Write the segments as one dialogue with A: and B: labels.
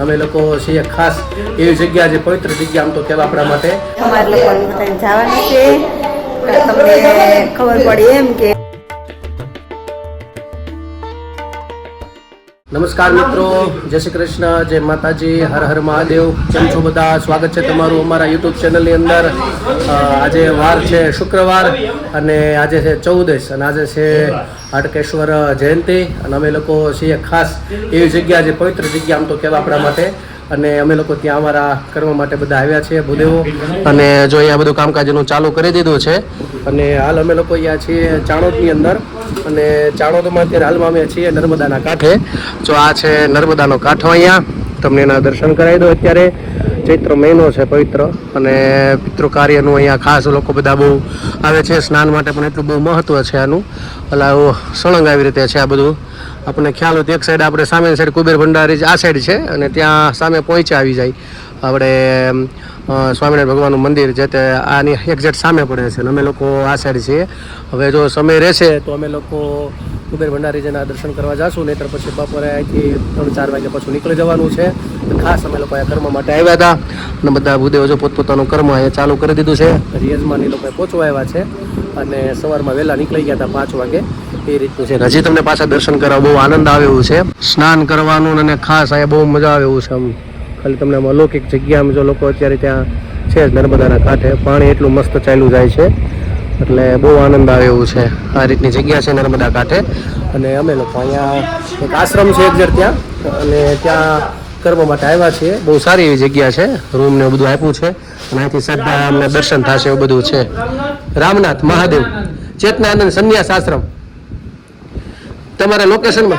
A: અમે લોકો છીએ ખાસ એવી જગ્યા જે પવિત્ર જગ્યા આમ તો કહેવા આપણા માટે.
B: અમારે લોકોને જવાનું છે. તમને ખબર પડી એમ કે
A: નમસ્કાર મિત્રો, જય શ્રી કૃષ્ણ, જય માતાજી, હર હર મહાદેવ. કેમ છો બધા? સ્વાગત છે તમારું અમારા યુટ્યુબ ચેનલની અંદર. આજે વાર છે શુક્રવાર અને આજે છે ચૌદશ અને આજે છે હાટકેશ્વર જયંતિ. અને અમે લોકો છીએ ખાસ એવી જગ્યા જે પવિત્ર જગ્યા આમ તો કહેવા આપણા માટે. અને અમે લોકો ત્યાં અમારા કર્મ માટે બધા આવ્યા છીએ ભૂદેવો. અને જો અહીંયા બધું કામકાજનું ચાલુ કરી દીધું છે. અને હાલ અમે લોકો અહીંયા છીએ ચાણોદની અંદર. અને ચાણોદમાં અત્યારે હાલમાં અમે છીએ નર્મદાના કાંઠે. જો આ છે નર્મદાનો કાંઠો અહીંયા. તમને એના દર્શન કરાવી દો અત્યારે. ચૈત્ર મહિનો છે પવિત્ર અને પિતૃ કાર્યનું અહીંયા ખાસ લોકો બધા બહુ આવે છે. સ્નાન માટે પણ એટલું બહુ મહત્ત્વ છે આનું. એટલે આવું સળંગ આવી રીતે છે આ બધું. આપણને ખ્યાલ હોય તો એક સાઈડ આપણે સામે સાઈડ કુબેર ભંડારી આ સાઈડ છે અને ત્યાં સામે પહોંચ્યા આવી જાય. આપણે સ્વામિનારાયણ ભગવાનનું મંદિર જે તે આની એક્ઝેક્ટ સામે પડે છે અને અમે લોકો આ સાઈડ છીએ. હવે જો સમય રહેશે તો અમે લોકો કુબેર ભંડારીજીના દર્શન કરવા જશું, નહીતર પછી બપોરે અહીંથી ત્રણ ચાર વાગ્યા પછી નીકળી જવાનું છે. ખાસ અમે લોકો આ કર્મ માટે આવ્યા હતા અને બધા ભૂદેવો જો પોતપોતાનું કર્મ અહીંયા ચાલુ કરી દીધું છે. યજમાન એ લોકોએ પહોંચવા આવ્યા છે અને સવારમાં વહેલા નીકળી ગયા હતા પાંચ વાગે. એ રીતનું છે. હજી તમને પાછા દર્શન કરવા બહુ આનંદ આવે એવું છે. સ્નાન કરવાનું અને ખાસ અહીંયા બહુ મજા આવે એવું છે આમ ખાલી તમને અલૌકિક જગ્યામાં જો લોકો અત્યારે ત્યાં છે જ નર્મદાના કાંઠે, પાણી એટલું મસ્ત ચાલ્યું જાય છે. એટલે બહુ આનંદ આવે એવું છે. આ રીતની જગ્યા છે નર્મદા કાંઠે. અને અમે લોકો અહીંયા એક આશ્રમ છે એક ત્યાં. અને ત્યાં કર્મ માટે આવ્યા છીએ. બહુ સારી એવી જગ્યા છે. રૂમ ને બધું આપ્યું છે. અને અહીંથી શ્રદ્ધા અમને દર્શન થશે એવું બધું છે. રામનાથ મહાદેવ, ચેતનાનંદ સંન્યાસ આશ્રમ. તમારા લોકેશનમાં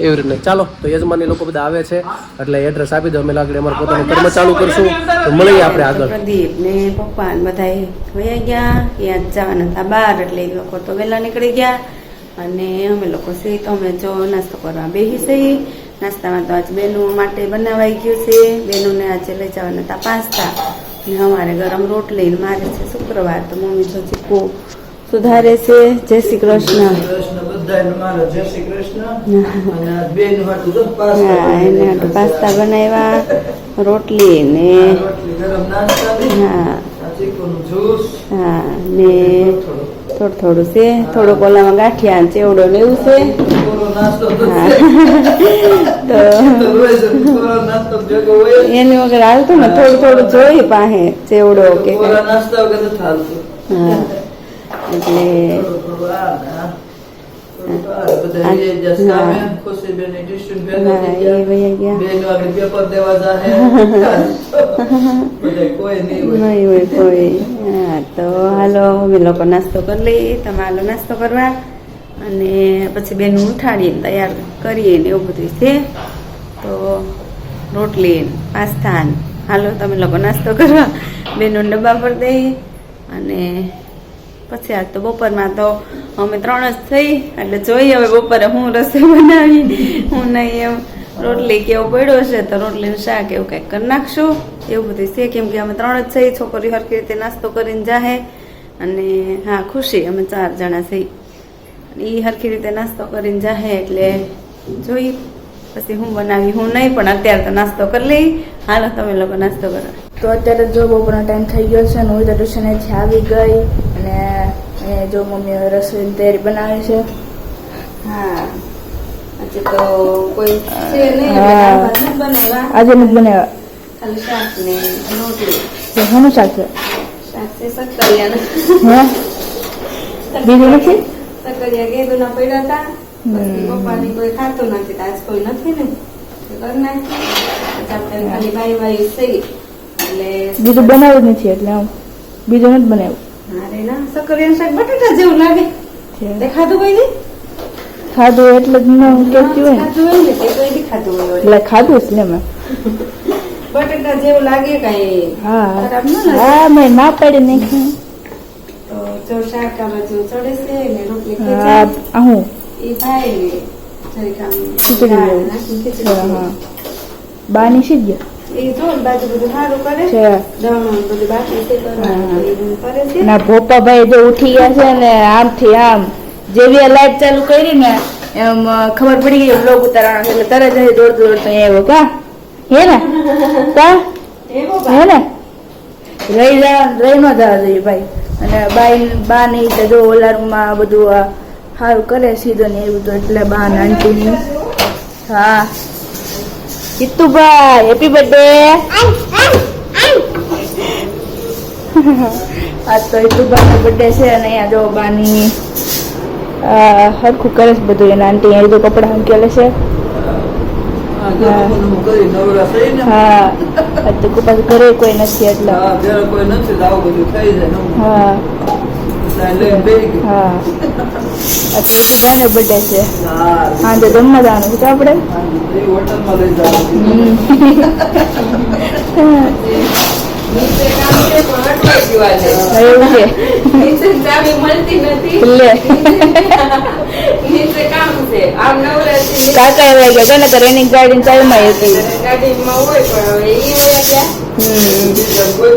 A: એવી રીતે ચાલો, તો યજમાની લોકો બધા આવે છે, એટલે એડ્રેસ આપી દો, અમે લાગણી અમારે પોતાનું કર્મ ચાલુ કરશું. તો મળીએ આપણે આગળ.
B: પ્રદીપ ને પપ્પા બધા વયા ગયા ત્યાં જવાના હતા બહાર, એટલે એ લોકો તો વહેલા નીકળી ગયા. અને અમે લોકો સહી તો અમે જો નાસ્તો કરવા બેસી છે. નાસ્તામાં તો આજ બેનો માટે બનાવાઈ ગયું છે. બેનોને આજે લઈ જવાના હતા પાસ્તા. ને અમારે ગરમ રોટલી મારે છે શુક્રવાર. તો મમ્મી જો ચીકુ સુધારે છે. જય શ્રી કૃષ્ણ.
C: પાસ્તા
B: બનાવ્યા રોટલી ને હા હા. ને થોડું થોડું. છે થોડુંક ઓલામાં ગાંઠિયા ચેવડો ને એવું છે.
C: તો.
B: એની વગર હાલતું ને થોડું થોડું જોઈ પાસે ચેવડો કે. હા. એટલે તો હાલો અમે લોકો નાસ્તો કરી લઈએ. તમે હાલો નાસ્તો કરવા. અને પછી બેન ઉઠાડીને તૈયાર કરીએ ને એવું બધું છે. તો રોટલી પાસ્તા હાલો તમે લોકો નાસ્તો કરવા. બેનો ડબ્બા પર દઈ. અને પછી આજ તો બપોરમાં તો અમે ત્રણ જ થઈ, એટલે જોઈએ હવે બપોરે હું રસોઈ બનાવી, હું નહીં એમ રોટલી કેવો પડ્યો છે, તો રોટલીનું શાક એવું કંઈક કરી નાખશું. એવું બધું છે, કેમ કે અમે ત્રણ જ થઈ છોકરી હરખી રીતે નાસ્તો કરીને જાહે. અને હા, ખુશી, અમે ચાર જણા થઈ. એ હરખી રીતે નાસ્તો કરીને જાહે, એટલે જોઈ પછી હું બનાવી, હું નહીં, પણ અત્યારે તો નાસ્તો કરી લઈ. હાલો, તમે લોકો નાસ્તો કરો.
D: તો અત્યારે જો બપોરનો ટાઈમ થઈ ગયો છે ને હું તો ટ્યુશનેથી આવી ગઈ, અને અહીંયા જો મમ્મી રસોઈ રસોઈની તૈયારી બનાવે છે.
B: હા. આજે તો કોઈ છે નહીં બનાવ્યા.
D: આજે નથી બનાવ્યા.
B: ખાલી શાક ને રોટલી.
D: શાનું શાક છે?
B: શાક છે સક્કરિયાના.
D: હે? બીજું નથી?
B: સક્કરિયા ગેદુના પડ્યા હતા. પપ્પાની કોઈ ખાતું નથી આજ કોઈ નથી ને. ખાલી ભાઈ ભાઈ સહી એટલે
D: બીજું બનાવ્યું નથી એટલે આમ. બીજું નથી બનાવ્યું.
B: અરે ના સક્કરિયાનું શાક બટાટા જેવું લાગે. તે ખાધું કોઈ નહીં?
D: ખાધું એટલે જ ન કહેતી હોય
B: ખાધું હોય ને તે કોઈ બી ખાધું હોય
D: એટલે ખાધું જ ને મેં.
B: બટાટા જેવું લાગે કઈ.
D: હા.
B: ખરાબ ન લાગે?
D: હા મેં ના પાડી નાખ્યું.
B: તો જો શાક આ બાજુ ચડે છે ને રોટલી
D: હા હું
B: એ ભાઈ ને જરીક આમ
D: ખીચડી
B: દાળ ખીચડી
D: હા બાની શીખ ગયા
B: ને
D: ભોપાભાઈ જો ઉઠી ગયા છે ને આમથી આમ. જેવી લાઈટ ચાલુ કરી ને એમ ખબર પડી ગઈ બ્લોગ ઉતારવાનો એટલે તરત જ દોડતો દોડતો અહીંયા એવો કા? હે ને? કા? હે ને? રહી જવા રહી ન જવા જોઈએ ભાઈ. અને બાઈ બા ની તો જો ઓલા રૂમમાં બધું આ સારું કરે સીધો ને એવું તો એટલે બા ને આંટી ની હા. જીતુભાઈ હેપી બર્થડે આજ તો હિતુભાઈનો બર્થડે છે અને અહીંયા જો બાની હરખું કરે છે બધું. એના આંટી અહીંયા તો કપડાં મૂકેલે છે. હા તો કોઈ ઘરે કોઈ નથી એટલે.
C: કોઈ નથી તો આવું બધું થઈ જાય
D: હા
C: સાંઈ લઈને બેસી ગઈ.
D: હા. તો હિતુભાઈનો બર્થડે છે. કાકા એવા ગયા તને તો રેનિંગ ગાડી હતી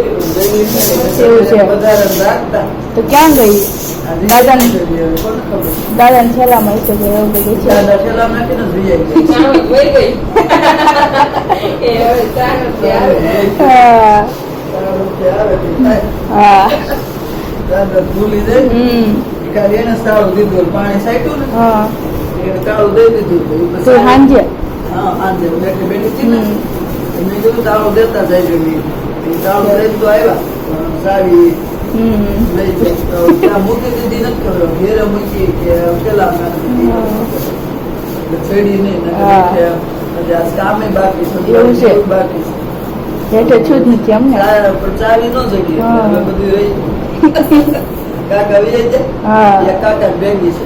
C: કીધું, જઈ લીધું.
D: એવું છે. તો ક્યાં ગઈ? દાદાને- દાદાને સલામ હશે કે એવું બધું છે. હા
C: ભૂલી જાય. સારું દીધું પાણી સાઈટું ને.
D: હા.
C: કાળું દઈ દીધું. તો હા સાંજે બેઠી બેઠી હતી ને મેં કીધું તાળું દેતા જાય તાળું દઈ તો આવ્યા. સારી મૂકી દીધી નથી છે
D: છે.
C: છે
D: છું
C: એટલે કાકા આવી જાય કાકા ભેગી છે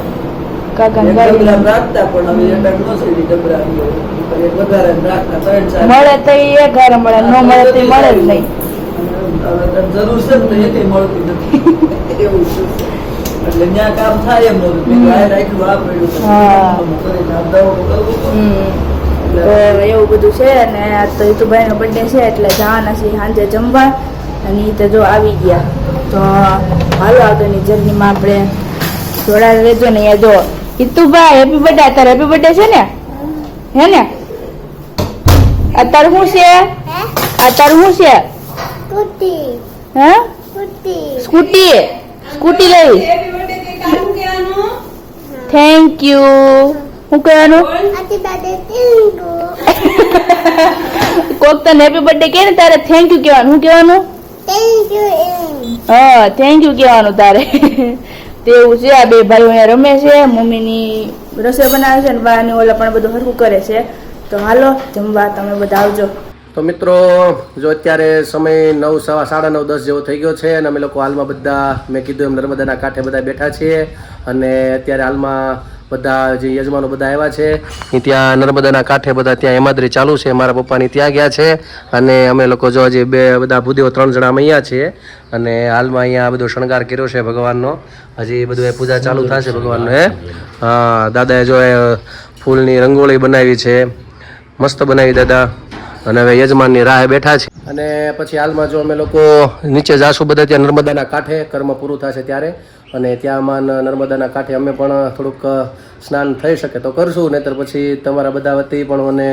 D: મળે તો એ ઘર મળે, ન મળે તો મળે જ નહીં
C: જરૂર છે ને તે મળતી નથી. એવું છે. એટલે ત્યાં કામ થાય એમ નહોતું આ રાખ્યું આ પડ્યું. છે.
D: હા.
C: આમ કરીને આ દવાનું કરવું હતું.
D: હમ. તો એવું બધું છે અને આજ તો હિતુભાઈનો બર્થડે છે એટલે જવાના છે સાંજે જમવા. અને ઈ તો જો આવી ગયા. તો હાલો આગળની જર્નીમાં આપણે જોડા રહેજો ને જો. હિતુભાઈ હેપી બર્થડે અત્યારે હેપી બર્થડે છે ને? હે ને? અત્યારે શું છે? અત્યારે શું છે? હે? સ્કૂટી. સ્કૂટી? લઈ. થેન્ક યુ શું કહેવાનું? કોક તને હેપી બર્થડે કે ને તારે થેન્ક યુ કહેવાનું. શું કહેવાનું? હા થેન્ક યુ કહેવાનું તારે. તેવું છે આ બે ભાઈઓ અહીંયા રમે છે મમ્મીની રસોઈ બનાવે છે ને બા ને ઓલા પણ બધું હરખું કરે છે. તો હાલો જમવા તમે બધા આવજો.
A: તો મિત્રો, જો અત્યારે સમય નવ સવા સાડા નવ, દસ જેવો થઈ ગયો છે અને અમે લોકો હાલમાં બધા, મેં કીધું એમ નર્મદાના કાંઠે બધા બેઠા છીએ અને અત્યારે હાલમાં બધા જે યજમાનો બધા આવ્યા છે ત્યાં નર્મદાના કાંઠે બધા ત્યાં હેમાદ્રી ચાલુ છે. મારા પપ્પાની ત્યાં ગયા છે અને અમે લોકો જો હજી બે, બધા ભૂદેવો ત્રણ જણા અહીંયા છીએ અને હાલમાં અહીંયા બધો શણગાર કર્યો છે ભગવાનનો. હજી બધું એ પૂજા ચાલુ થશે ભગવાનનો એ હા, દાદાએ જો ફૂલની રંગોળી બનાવી છે. મસ્ત બનાવી, દાદા. અને હવે યજમાનની રાહે બેઠા છે. અને પછી હાલમાં જો અમે લોકો નીચે જાશું બધા, ત્યાં નર્મદાના કાંઠે કર્મ પૂરું થશે ત્યારે. અને ત્યાંમાં નર્મદાના કાંઠે અમે પણ થોડુંક સ્નાન થઈ શકે તો કરશું, નહીતર પછી તમારા બધા વતી પણ મને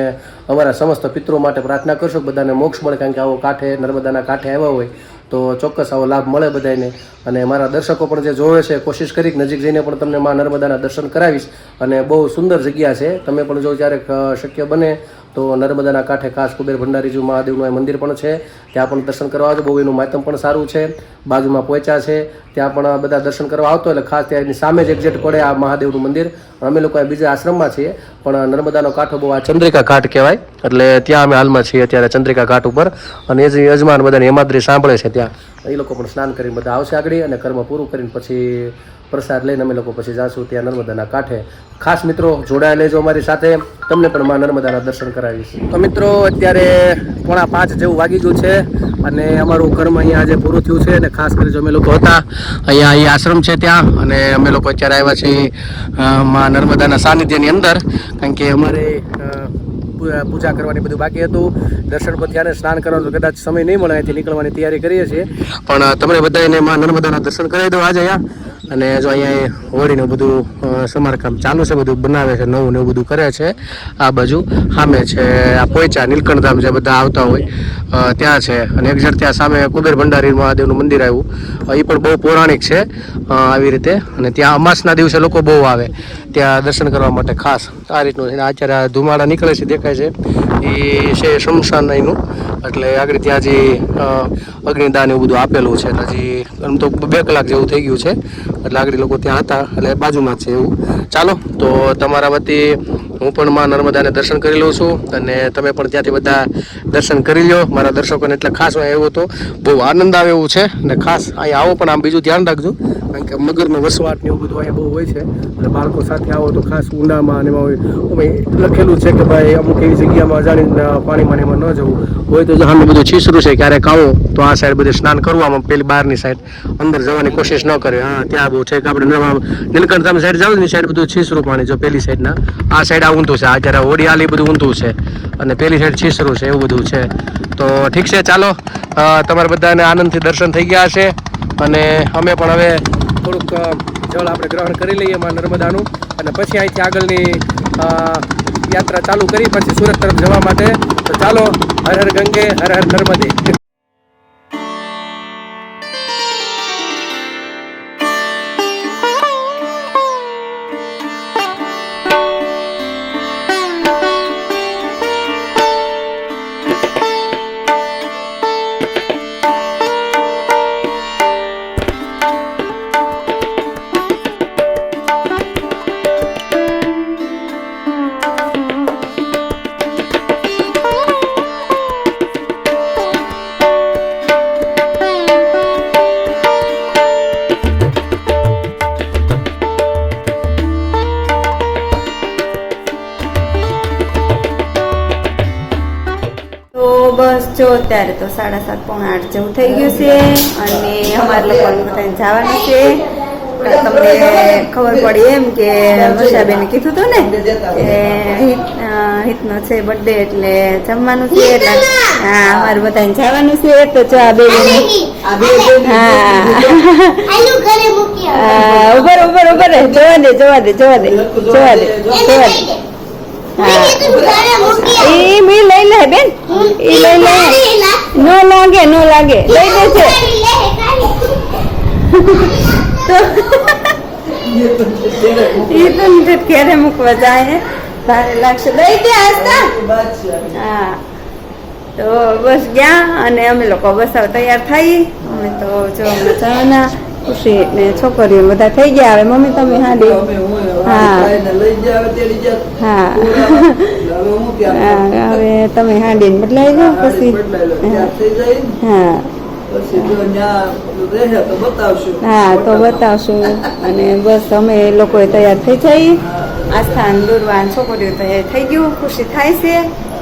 A: અમારા સમસ્ત પિતૃ માટે પ્રાર્થના કરશું બધાને મોક્ષ મળે, કારણ કે આવો કાંઠે, નર્મદાના કાંઠે આવ્યા હોય, તો ચોક્કસ આવો લાભ મળે બધાને અને મારા દર્શકો પણ જે જોવે છે, કોશિશ કરી નજીક જઈને પણ તમને માં નર્મદાના દર્શન કરાવીશ. અને બહુ સુંદર જગ્યા છે. તમે પણ જો ક્યારેક શક્ય બને તો નર્મદાના કાંઠે ખાસ કુબેર ભંડારીજી મહાદેવનું મંદિર પણ છે. ત્યાં પણ દર્શન કરવા આવજો. બહુ એનું માધ્યમ પણ સારું છે. બાજુમાં પહોંચ્યા છે. ત્યાં પણ બધા દર્શન કરવા આવતો એટલે ખાસ ત્યાં એની સામે જ એક્ઝેક્ટ પડે આ મહાદેવનું મંદિર. અમે લોકો બીજા આશ્રમમાં છીએ, પણ નર્મદાનો કાંઠો બહુ આ ચંદ્રિકા ઘાટ કહેવાય. એટલે ત્યાં અમે હાલમાં છીએ અત્યારે ચંદ્રિકા ઘાટ ઉપર. અને એ જે યજમાન બધાની હેમાદ્રી સાંભળે છે ત્યાં. એ લોકો પણ સ્નાન કરીને બધા આવશે આગળ અને કર્મ પૂરું કરીને પછી પ્રસાદ લઈને અમે લોકો પછી જાશું ત્યાં નર્મદાના કાંઠે. ખાસ મિત્રો, જોડાયા લેજો અમારી સાથે. તમને પણ માં નર્મદાના દર્શન કરાવીશ. તો મિત્રો, અત્યારે પોણા પાંચ જેવું વાગી ગયું છે અને અમારું કર્મ અહીંયા આજે પૂરું થયું છે અને ખાસ કરી જો અમે લોકો હતા, અહીંયા અહીં આશ્રમ છે ત્યાં અને અમે લોકો અત્યારે આવ્યા છીએ માં નર્મદાના સાનિધ્યની અંદર. કારણ કે અમારે પૂજા કરવાની બધું બાકી હતું. દર્શન પર ત્યારે સ્નાન કરવાનું કદાચ સમય નહીં મળે નીકળવાની તૈયારી કરીએ છીએ. પણ તમને બધાને માં નર્મદાના દર્શન કરાવી દો આજે અહીંયા. અને જો અહીંયા હોળીનું બધું સમારકામ ચાલુ છે, બધું બનાવે છે, નવું ને બધું કરે છે, આ બાજુ સામે છે, આ પોચા નીલકંઠધામ જે બધા આવતા હોય ત્યાં છે. અને એક્ઝેક્ટ ત્યાં સામે કુબેર ભંડારી મહાદેવનું મંદિર આવ્યું. એ પણ બહુ પૌરાણિક છે આવી રીતે. અને ત્યાં અમાસના દિવસે લોકો બહુ આવે, ત્યાં દર્શન કરવા માટે ખાસ. આ રીતનું છે. આ ધુમાડા નીકળે છે, દેખાય છે. એ છે શમશાન અહીંનું. એટલે આગળ ત્યાં જે અગ્નિદાન એવું બધું આપેલું છે હજી આમ તો બે કલાક જેવું થઈ ગયું છે. એટલે આગળ લોકો ત્યાં હતા, એટલે બાજુમાં જ છે એવું. ચાલો, તો તમારા વતી હું પણ માં નર્મદાને દર્શન કરી લઉં છું અને તમે પણ ત્યાંથી બધા દર્શન કરી લો મારા દર્શકોને એટલે ખાસ હું આવ્યો હતો બહુ આનંદ આવે એવું છે અને ખાસ અહીંયા આવો પણ આમ બીજું ધ્યાન રાખજો. કારણ કે મગરનો વસવાટ ને એવું બધું અહીંયા બહુ હોય છે. અને બાળકો સાથે આવો તો ખાસ ઊંડામાં અને એમાં લખેલું છે કે ભાઈ અમુક એવી જગ્યામાં અજાણી પાણીમાં એમાં ન જવું. હોય તો જહાનું બધું છીસરું છે, ક્યારેક આવો તો આ સાઈડ બધે સ્નાન કરવામાં પેલી બહારની સાઈડ અંદર જવાની કોશિશ ન કરે. હા, ત્યાં બહુ છે કે આપણે નીલકંઠ સાઈડ જાવ ને સાઈડ બધું છીસરું પાણી જો પેલી સાઈડના આ સાઈડ આ ઊંધું છે હોડી આલી બધું ઊંધું છે અને પેલી સાઈડ છીસરું છે, એવું બધું છે. તો ઠીક છે, ચાલો. તમારા બધાને આનંદથી દર્શન થઈ ગયા હશે અને અમે પણ હવે થોડુંક જળ આપણે ગ્રહણ કરી લઈએ માં નર્મદાનું અને પછી અહીંથી આગળની યાત્રા ચાલુ કરી, પછી સુરત તરફ જવા માટે. તો ચાલો, હર હર ગંગે, હર હર નર્મદે.
B: અત્યારે તો સાડા સાત પોણા આઠ જેવું થઈ ગયું છે અને અમારે લોકોને બધાને જવાનું છે. તમને ખબર પડી એમ કે વર્ષાબેને કીધું હતું ને કે હિત હિતનો છે બર્થડે એટલે જમવાનું છે. એટલે હા અમારે બધાને જવાનું છે. તો જો આ બે હા. ઉભર ઉભર ઉભર. જોવા દે જોવા દે જોવા દે જોવા દે જોવા દે.
E: મેં.
B: એ બી લઈ લે બેન. એ લઈ લે. નો લાગે નો લાગે. લઈ દે છે.
E: કાઢી
B: તો ઘેરે મૂકવા જાય ભારે લાગશે. દઈ દે આસ્તા હા. તો બસ ગયા અને અમે લોકો બસ હવે તૈયાર થઈ. અમે તો જો અમે જવાના. ખુશી ને છોકરીઓ બધા થઈ ગયા. હવે મમ્મી તમે
C: હા
B: હા. હા.
C: હવે હા,
B: હવે તમે હાંડીને બદલાઈ જાઓ પછી હા. હા. તો બતાવશું. અને બસ અમે લોકોએ તૈયાર થઈ જઈએ આસ્થાન દૂરવાન છોકરીઓ તૈયાર થઈ ગયું ખુશી થાય છે.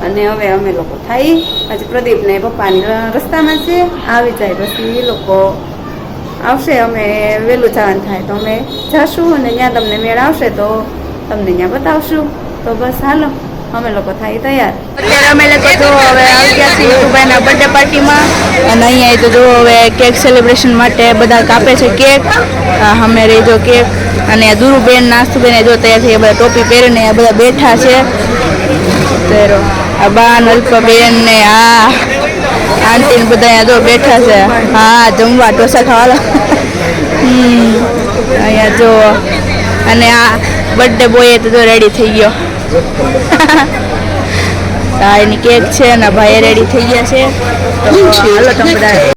B: અને હવે અમે લોકો થઈ હજી પ્રદીપ ને પપ્પાની રસ્તામાં છે. આવી જાય પછી એ લોકો આવશે, અમે વહેલું જવાનું થાય તો અમે જશું અને ત્યાં તમને મેળ આવશે તો તમને ત્યાં બતાવશું. તો બસ હાલો, અમે લોકો થાય તૈયાર.
D: અત્યારે અમે લોકો જો હવે આવી ગયા છીએ યુટ્યુબના બર્થડે પાર્ટીમાં અને અહીંયા તો જો હવે કેક સેલિબ્રેશન માટે બધા કાપે છે કેક અમે રહી જો કેક અને દુરુબેન, નાસ્તુબેન જો તૈયાર થઈ બધા ટોપી પહેરીને બધા બેઠા છે. આ બાન અલ્પબેન ને આ આંટી ને બધા અહીંયા જો બેઠા છે. હા, જમવા, ઢોસા ખાવાલા હમ, અહીંયા જો. અને આ બર્થડે બોય તો રેડી થઈ ગયો. હા, એની કેક છે અને ભાઈ રેડી થઈ ગયા છે. તો હાલો તમે બધા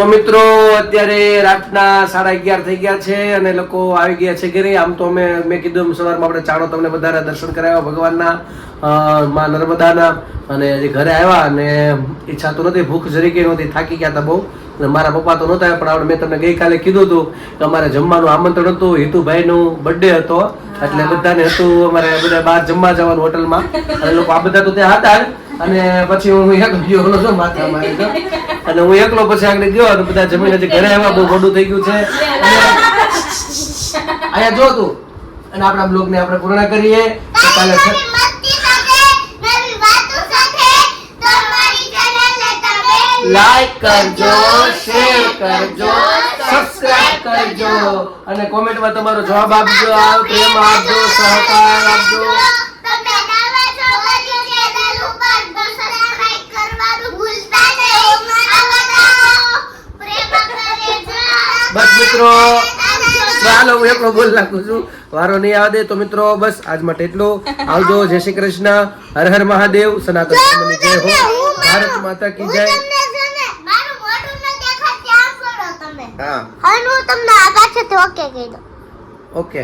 A: તો મિત્રો, અત્યારે રાતના સાડા અગિયાર થઈ ગયા છે અને લોકો આવી ગયા છે ઘરે. આમ તો અમે, મેં કીધું સવારમાં આપણે ચાણો તમને બધાને દર્શન કરાવ્યા ભગવાનના મા નર્મદાના. અને જે ઘરે આવ્યા અને ઈચ્છા તો નથી ભૂખ જરીકે નહોતી, થાકી ગયા હતા બહુ. અને મારા પપ્પા તો નહોતા, પણ આપણે મેં તમને ગઈકાલે કીધું હતું કે અમારે જમવાનું આમંત્રણ હતું, હિતુભાઈનું બર્થડે હતો. એટલે બધાને હતું, અમારે બધા બહાર જમવા જવાનું હોટલમાં. અને લોકો આ બધા તો ત્યાં હતા. અને પછી હું એકલો ગયો ઓલો જો માથા મારી ગયો. અને હું એકલો પછી આગળ ગયો અને બધા જમીને હજી ઘરે આવ્યા બહુ મોડું થઈ ગયું છે. અહીંયા જો તું. અને આપણા બ્લોગ ને આપણે પૂર્ણ કરીએ. તો કાલે લાઈક કરજો શેર કરજો સબસ્ક્રાઇબ કરજો. અને કોમેન્ટમાં તમારો જવાબ આપજો પ્રેમ આપજો સહકાર આપજો
E: તમે નવા છો બધી ચેનલ ઉપર તો સબસ્ક્રાઇબ કરવાનું ભૂલતા નહીં આવા પ્રેમ કરે
A: બસ મિત્રો. ચાલો હું એકલો બોલ નાખું છું. વારો નહીં આવે દે તો મિત્રો બસ આજ માટે એટલું. આવજો જય શ્રી કૃષ્ણ. હર હર મહાદેવ. સનાતન જય હો. ભારત માતા કી જય. હા.
E: હું તમને આ પાછળથી ઓકે કહી દઉં.
A: ઓકે